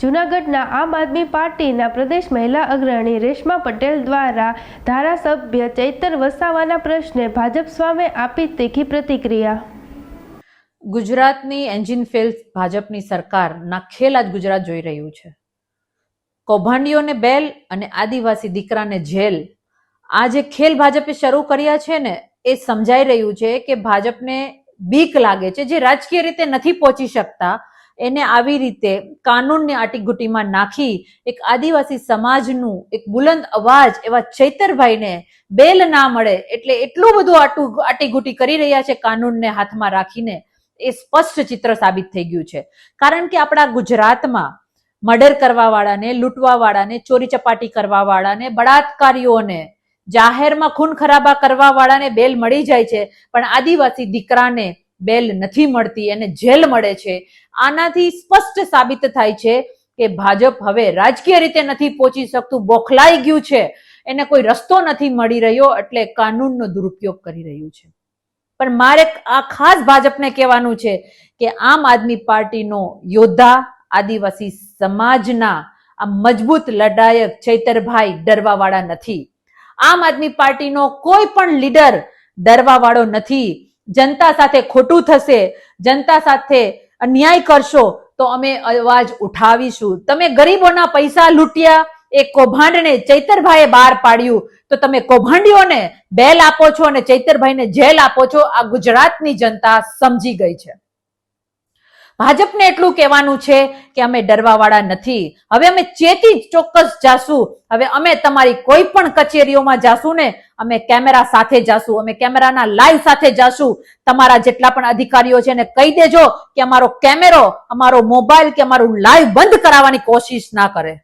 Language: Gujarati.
જૂનાગઢના આમ આદમી પાર્ટીના પ્રદેશ મહિલા અગ્રણી રેશમા પટેલ દ્વારા ધારાસભ્ય ચૈતર વસાવાના પ્રશ્ને ભાજપ સ્વામે આપી તીખી પ્રતિક્રિયા. ગુજરાતની એન્જિન ફેલ ભાજપની સરકારના ખેલ આજ ગુજરાત જોઈ રહ્યું છે. કૌભાંડીઓને બેલ અને આદિવાસી દીકરાને જેલ. આ જે ખેલ ભાજપે શરૂ કર્યા છે ને, એ સમજાઈ રહ્યું છે કે ભાજપને બીક લાગે છે, જે રાજકીય રીતે નથી પહોંચી શકતા. એને આવી રીતે કાનૂનની આટીઘૂટીમાં નાખી એક આદિવાસી સમાજનું એક બુલંદ અવાજ એવા ચૈતરભાઈને બેલ ના મળે એટલે એટલું બધું આટું આટીઘૂટી કરી રહ્યા છે કાનૂનને હાથમાં રાખીને, એ સ્પષ્ટ ચિત્ર સાબિત થઈ ગયું છે. કારણ કે આપણા ગુજરાતમાં મર્ડર કરવા વાળાને લૂંટવા વાળાને ચોરી ચપાટી કરવા વાળાને બળાત્કારીઓને, જાહેરમાં ખૂન ખરાબા કરવા વાળાને બેલ મળી જાય છે, પણ આદિવાસી દીકરાને બેલ નથી મળતી એને જેલ મળે છે. આનાથી સ્પષ્ટ સાબિત થાય છે કે ભાજપ હવે રાજકીય રીતે નથી પહોંચી શકતું, બોખલાઈ ગયું છે. એને કોઈ રસ્તો નથી મળી રહ્યો એટલે કાનૂનનો દુરુપયોગ કરી રહ્યું છે. પણ મારે આ ખાસ ભાજપને કહેવાનું છે કે આમ આદમી પાર્ટીનો યોદ્ધા, આદિવાસી સમાજના આ મજબૂત લડાયક ચૈતરભાઈ ડરવાવાળા નથી. આમ આદમી પાર્ટીનો કોઈ પણ લીડર ડરવાવાળો નથી. જનતા સાથે ખોટું થશે, જનતા સાથે અન્યાય કરશો, તો અમે અવાજ ઉઠાવીશું. તમે ગરીબોના પૈસા લૂંટ્યા એ કૌભાંડને ચૈતરભાઈએ બહાર પાડ્યું, તો તમે કૌભાંડીઓને બેલ આપો છો અને ચૈતરભાઈને જેલ આપો છો, આ ગુજરાતની જનતા સમજી ગઈ છે. ભાજપને એટલું કહેવાનું છે કે અમે ડરવાવાળા નથી. હવે અમે ચેતી ચોક્કસ જાશું. હવે અમે તમારી કોઈ પણ કચેરીઓમાં જાશું ને, અમે કેમેરા સાથે જાશું. અમે કેમેરાના લાઈવ સાથે જાશું. તમારા જેટલા પણ અધિકારીઓ છે એને કહી દેજો કે અમારો કેમેરો, અમારો મોબાઈલ કે અમારું લાઈવ બંધ કરાવવાની કોશિશ ના કરે.